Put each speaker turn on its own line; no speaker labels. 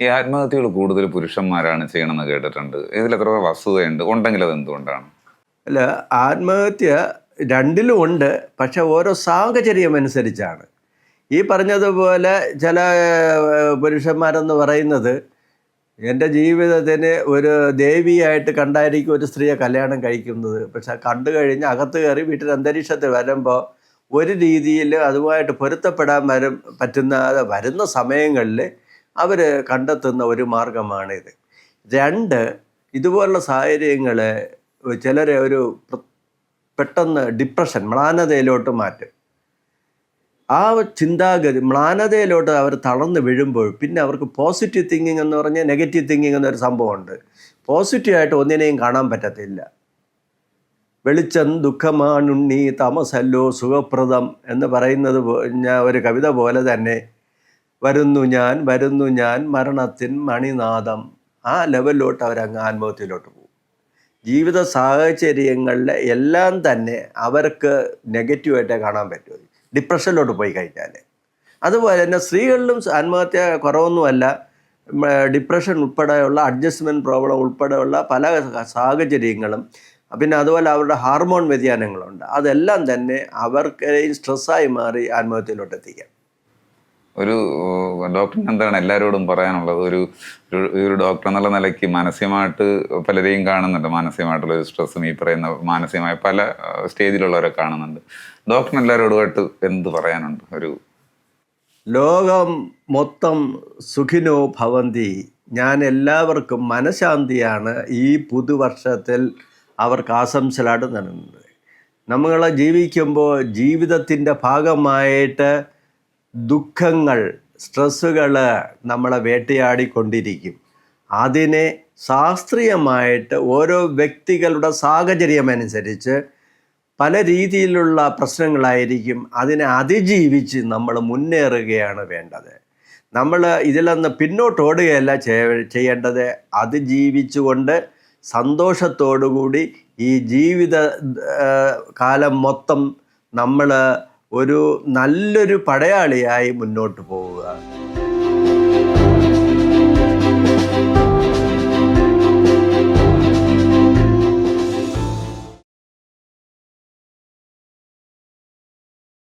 ഈ ആത്മഹത്യകൾ കൂടുതൽ പുരുഷന്മാരാണ് ചെയ്യണമെന്ന് കേട്ടിട്ടുണ്ട്. ഇതിൽ എത്ര വസ്തുതയുണ്ട്. ഉണ്ടെങ്കിൽ അത് എന്തുകൊണ്ടാണ്
അല്ല ആത്മഹത്യ രണ്ടിലും ഉണ്ട്. പക്ഷെ ഓരോ സാഹചര്യം അനുസരിച്ചാണ്. ഈ പറഞ്ഞതുപോലെ ചില പുരുഷന്മാരെന്ന് പറയുന്നത് എന്റെ ജീവിതത്തിന് ഒരു ദേവിയായിട്ട് കണ്ടായിരിക്കും ഒരു സ്ത്രീയെ കല്യാണം കഴിക്കുന്നത്. പക്ഷെ കണ്ടു കഴിഞ്ഞ് അകത്ത് കയറി വീട്ടിൽ അന്തരീക്ഷത്തിൽ വരുമ്പോൾ ഒരു രീതിയിൽ അതുമായിട്ട് പൊരുത്തപ്പെടാൻ വരും പറ്റുന്ന വരുന്ന സമയങ്ങളിൽ അവർ കണ്ടെത്തുന്ന ഒരു മാർഗമാണിത്. രണ്ട് ഇതുപോലുള്ള സാഹചര്യങ്ങൾ ചിലരെ ഒരു പെട്ടെന്ന് ഡിപ്രഷൻ മ്ലാനതയിലോട്ട് മാറ്റും. ആ ചിന്താഗതി മ്ലാനതയിലോട്ട് അവർ തളർന്ന് വീഴുമ്പോൾ പിന്നെ അവർക്ക് പോസിറ്റീവ് തിങ്കിങ് എന്ന് പറഞ്ഞാൽ നെഗറ്റീവ് തിങ്കിങ് എന്നൊരു സംഭവമുണ്ട്. പോസിറ്റീവായിട്ട് ഒന്നിനെയും കാണാൻ പറ്റത്തില്ല. വെളിച്ചം ദുഃഖമാണുണ്ണി തമസല്ലോ സുഖപ്രദം എന്ന് പറയുന്നത് ഞാൻ ഒരു കവിത പോലെ തന്നെ വരുന്നു ഞാൻ വരുന്നു ഞാൻ മരണത്തിൻ മണിനാദം. ആ ലെവലിലോട്ട് അവരങ്ങ് ആത്മഹത്യയിലോട്ട് പോകും. ജീവിത സാഹചര്യങ്ങളിൽ എല്ലാം തന്നെ അവർക്ക് നെഗറ്റീവായിട്ടേ കാണാൻ പറ്റുമോ ഡിപ്രഷനിലോട്ട് പോയി കഴിഞ്ഞാൽ അതുപോലെ തന്നെ സ്ത്രീകളിലും ആത്മഹത്യ കുറവൊന്നുമല്ല. ഡിപ്രഷൻ ഉൾപ്പെടെയുള്ള അഡ്ജസ്റ്റ്മെന്റ് പ്രോബ്ലം ഉൾപ്പെടെയുള്ള പല സാഹചര്യങ്ങളും പിന്നെ അതുപോലെ അവരുടെ ഹാർമോൺ വ്യതിയാനങ്ങളുണ്ട്. അതെല്ലാം തന്നെ അവർക്ക് സ്ട്രെസ്സായി മാറി ആത്മഹത്യയിലോട്ട് എത്തിക്കാം.
ഒരു ഡോക്ടറിന് എന്താണ് എല്ലാവരോടും പറയാനുള്ളത്? ഒരു ഒരു- ഒരു ഡോക്ടർ എന്നുള്ള നിലയ്ക്ക് മാനസികമായിട്ട് പലരെയും കാണുന്നുണ്ട്. മാനസികമായിട്ടുള്ള ഒരു സ്ട്രെസ്സും ഈ പറയുന്ന മാനസികമായ പല സ്റ്റേജിലുള്ളവരെ കാണുന്നുണ്ട്. ഡോക്ടറിന് എല്ലാവരോടുമായിട്ട് എന്ത് പറയാനുണ്ട്? ഒരു
ലോകം മൊത്തം സുഖിനോ ഭവന്തി. ഞാൻ എല്ലാവർക്കും മനഃശാന്തിയാണ് ഈ പുതുവർഷത്തിൽ അവർക്ക് ആശംസലായിട്ട് നൽകുന്നത് നമ്മൾ ജീവിക്കുമ്പോൾ ജീവിതത്തിന്റെ ഭാഗമായിട്ട് ദുഃഖങ്ങൾ സ്ട്രെസ്സുകൾ നമ്മളെ വേട്ടയാടിക്കൊണ്ടിരിക്കും. അതിനെ ശാസ്ത്രീയമായിട്ട് ഓരോ വ്യക്തികളുടെ സാഹചര്യമനുസരിച്ച് പല രീതിയിലുള്ള പ്രശ്നങ്ങളായിരിക്കും അതിനെ അതിജീവിച്ച് നമ്മൾ മുന്നേറുകയാണ് വേണ്ടത്. നമ്മൾ ഇതിലൊന്ന് പിന്നോട്ട് ഓടുകയല്ല ചെയ്യേണ്ടത്. അതിജീവിച്ചുകൊണ്ട് സന്തോഷത്തോടുകൂടി ഈ ജീവിത കാലം മൊത്തം നമ്മൾ ഒരു നല്ലൊരു പടയാളിയായി മുന്നോട്ട് പോവുക.